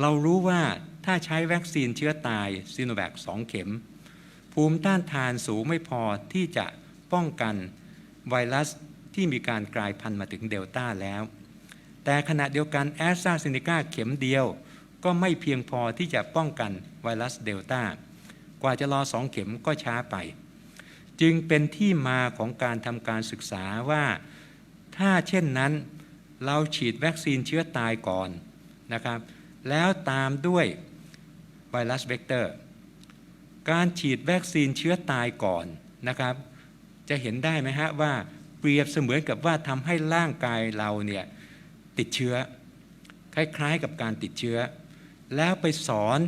เรารู้ว่าถ้าใช้วัคซีนเชื้อตายซีโนแวค2เข็ม ภูมิต้านทานสูงไม่พอที่จะป้องกันไวรัสที่มีการกลายพันธุ์มาถึงเดลต้าแล้ว แต่ขณะเดียวกันแอสตราเซเนกาเข็มเดียว ก็ไม่เพียงพอที่จะป้องกันไวรัสเดลต้ากว่าจะรอสองเข็มก็ช้าไป จึงเป็นที่มาของการทำการศึกษาว่าถ้าเช่นนั้น เราฉีดวัคซีนเชื้อตายก่อนนะครับ แล้วตามด้วยไวรัสเวกเตอร์ การฉีดวัคซีนเชื้อตายก่อนนะครับ จะเห็นได้ไหมฮะว่าเปรียบเสมือนกับว่าทำให้ร่างกายเราเนี่ยติดเชื้อ คล้ายๆกับการติดเชื้อ แล้วไปสอน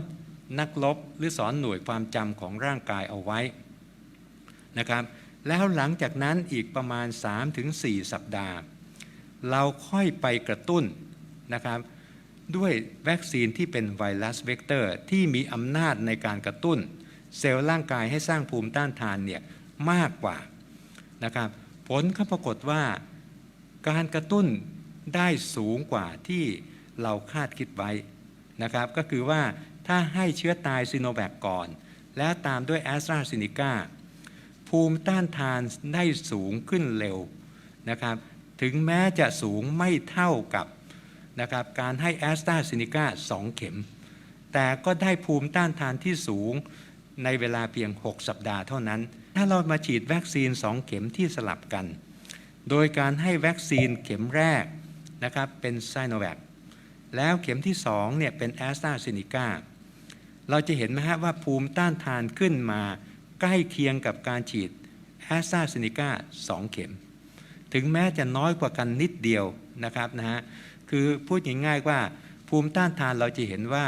นักลบหรือสอนหน่วยความจำของร่างกายเอาไว้นะครับ แล้วหลังจากนั้นอีกประมาณ 3-4 สัปดาห์ เราค่อยไปกระตุ้นนะครับ ด้วยวัคซีนที่เป็นไวรัสเวกเตอร์ ที่มีอำนาจในการกระตุ้น เซลล์ร่างกายให้สร้างภูมิต้านทานเนี่ยมากกว่านะครับผลก็ปรากฏว่าการกระตุ้นได้สูงกว่าที่เราคาดคิดไว้นะครับก็คือว่าถ้าให้เชื้อตายซีโนแวคก่อน แล้วตามด้วยแอสตราซเนกาภูมิต้านทานได้สูงขึ้นเร็วนะครับถึงแม้จะสูงไม่เท่ากับ นะครับการให้แอสตราเซเนกา2 เข็ม แต่ก็ได้ภูมิต้านทานที่สูงในเวลาเพียง 6 สัปดาห์เท่านั้น ถ้าเรามาฉีดวัคซีน 2 เข็มที่สลับกัน โดยการให้วัคซีนเข็มแรกนะครับเป็นไซโนแวคแล้วเข็มที่ 2 เนี่ยเป็นแอสตราเซเนกาเราจะเห็นไหมฮะว่าภูมิต้านทานขึ้นมาใกล้เคียงกับการฉีดแอสตราเซเนกา2 เข็ม ถึงแม้จะน้อยกว่ากันนิดเดียวนะครับนะฮะ คือพูดง่ายๆว่าภูมิต้านทานเราจะเห็นว่า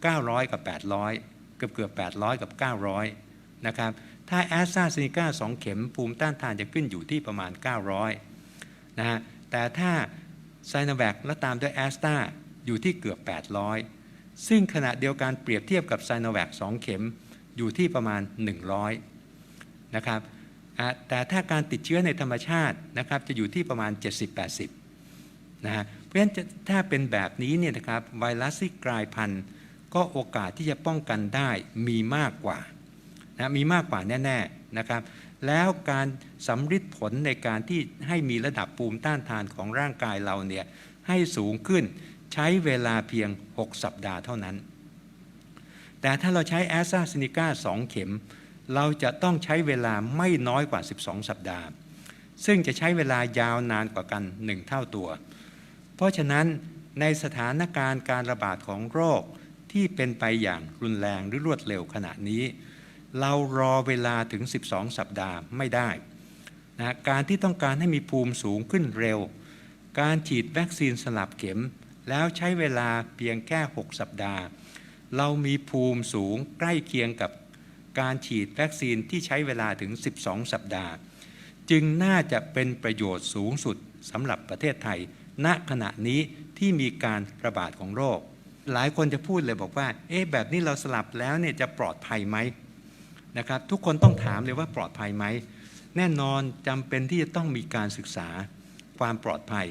900 กับ 800 เกือบเกือบ800 กับ 900 นะครับ ถ้าแอสตราเซเนกา2เข็มภูมิต้านทานจะขึ้นอยู่ที่ประมาณ 900 นะฮะ แต่ถ้าไซโนแวคและตามด้วยแอสตราอยู่ที่เกือบ 800 ซึ่งขณะเดียวกันเปรียบเทียบกับไซโนแวค2เข็มอยู่ที่ประมาณ 100 นะครับแต่ถ้าการติดเชื้อในธรรมชาตินะครับจะอยู่ที่ประมาณ 70-80 นะฮะ เพราะฉะนั้นถ้าเป็นแบบนี้เนี่ยนะครับไวรัสที่กลายพันธุ์ ก็โอกาสที่จะป้องกันได้มีมากกว่านะมีมากกว่าแน่ๆนะครับแล้วการสำฤทธิ์ผลในการที่ให้มีระดับภูมิต้านทานของร่างกายเราเนี่ยให้สูงขึ้นใช้เวลาเพียง 6 สัปดาห์เท่านั้น แต่ถ้าเราใช้แอสตราเซเนกา2 เข็ม เราจะต้องใช้เวลาไม่น้อยกว่า 12 สัปดาห์ ซึ่งจะใช้เวลายาวนานกว่ากัน 1 เท่าตัว เพราะฉะนั้นในสถานการณ์การระบาดของโรคที่เป็นไปอย่างรุนแรงหรือรวดเร็วขณะนี้ เรารอเวลาถึง 12 สัปดาห์ไม่ได้นะการที่ต้องการให้มีภูมิสูงขึ้นเร็ว การฉีดวัคซีนสลับเข็ม แล้วใช้เวลาเพียงแค่ 6 สัปดาห์ เรามีภูมิสูงใกล้เคียงกับการฉีดวัคซีนที่ใช้เวลาถึง 12 สัปดาห์ จึงน่าจะเป็นประโยชน์สูงสุดสำหรับประเทศไทย ณขณะนี้ที่มีการระบาดของโรค หลายคนจะพูดเลยบอกว่า เอ๊ะแบบนี้เราสลับแล้วเนี่ยจะปลอดภัยไหมนะครับทุกคนต้องถามเลยว่าปลอดภัยไหม แน่นอนจำเป็นที่จะต้องมีการศึกษาความปลอดภัย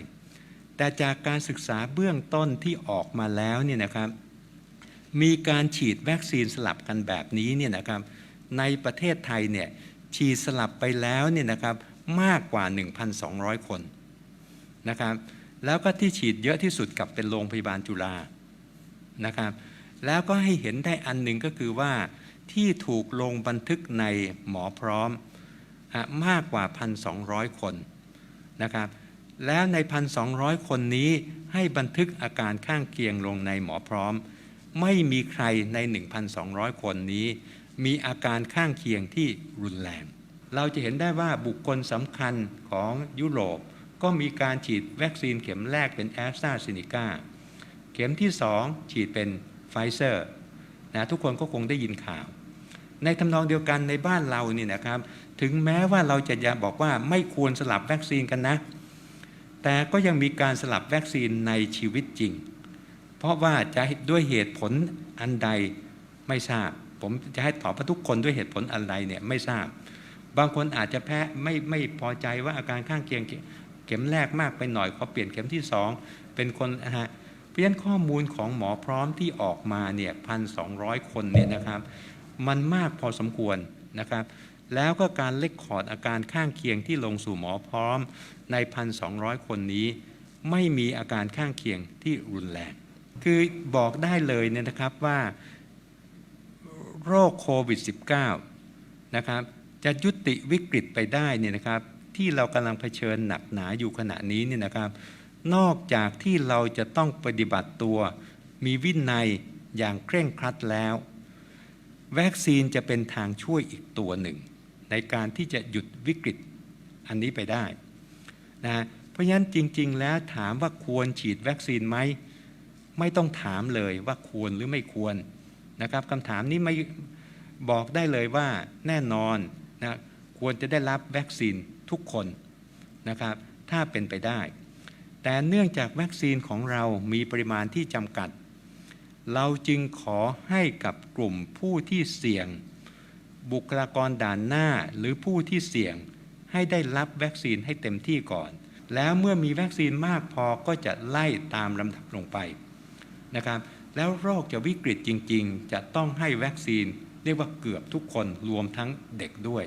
แต่จากการศึกษาเบื้องต้นที่ออกมาแล้วเนี่ยนะครับมีการฉีดวัคซีนสลับกันแบบนี้เนี่ยนะครับในประเทศไทยเนี่ยฉีดสลับไปแล้วเนี่ยนะครับมากกว่า 1,200 คนนะครับ แล้วก็ที่ฉีดเยอะที่สุดกับเป็นโรงพยาบาลจุฬานะครับ แล้วก็ให้เห็นได้อันหนึ่งก็คือว่าที่ถูกลงบันทึกในหมอพร้อมมากกว่า 1,200 คนนะครับ แล้วใน 1,200 คนนี้ให้บันทึกอาการข้างเคียงลงในหมอพร้อม ไม่มีใครใน 1,200 คนนี้ มีอาการข้างเคียงที่รุนแรง เราจะเห็นได้ว่าบุคคลสำคัญของยุโรป ก็มีการฉีดวัคซีนเข็มแรกเป็นแอสตราเซเนกาเข็มที่ 2 ฉีดเป็นไฟเซอร์นะทุกคนก็คงได้ยินข่าว ในทำนองเดียวกันในบ้านเรานี่นะครับ ถึงแม้ว่าเราจะยังบอกว่าไม่ควรสลับวัคซีนกันนะ แต่ก็ยังมีการสลับวัคซีนในชีวิตจริง เพราะว่าจะด้วยเหตุผลอันใดไม่ทราบ ผมจะให้ตอบว่าทุกคนด้วยเหตุผลอันใดเนี่ยไม่ทราบ บางคนอาจจะแพ้ไม่ไม่พอใจว่าอาการข้างเคียง เข็มแรกมากไปหน่อยขอเปลี่ยนเข็มที่สองเป็นคนนะฮะเพราะฉะนั้นข้อมูลของหมอพร้อมที่ออกมาเนี่ยพันสองคนเนี่ยนะครับมันมากพอสมควรนะครับ แล้วก็การเล็กคอร์ดอาการข้างเคียงที่ลงสู่หมอพร้อมใน 1,200 คนนี้ ไม่มีอาการข้างเคียงที่รุนแรง คือบอกได้เลยเนี่ยนะครับว่าโรคโควิด -19 นะครับจะยุติวิกฤตไปได้เนี่ยนะครับ ที่เรากำลังเผชิญหนักหนาอยู่ขณะนี้เนี่ยนะครับ นอกจากที่เราจะต้องปฏิบัติตัว มีวินัยอย่างเคร่งครัดแล้ว วัคซีนจะเป็นทางช่วยอีกตัวหนึ่ง ในการที่จะหยุดวิกฤตอันนี้ไปได้นะเพราะฉะนั้นจริง ๆ แล้วถามว่าควรฉีดวัคซีนไหมไม่ต้องถามเลยว่าควรหรือไม่ควรนะครับคำถามนี้ไม่บอกได้เลยว่าแน่นอนนะควรจะได้รับวัคซีน ทุกคนนะครับ ถ้าเป็นไปได้ แต่เนื่องจากวัคซีนของเรามีปริมาณที่จำกัด เราจึงขอให้กับกลุ่มผู้ที่เสี่ยง บุคลากรด่านหน้าหรือผู้ที่เสี่ยงให้ได้รับวัคซีนให้เต็มที่ก่อน แล้วเมื่อมีวัคซีนมากพอก็จะไล่ตามลำดับลงไปนะครับแล้วโรคจะวิกฤตจริง ๆ จะต้องให้วัคซีนเรียกว่าเกือบทุกคนรวมทั้งเด็กด้วย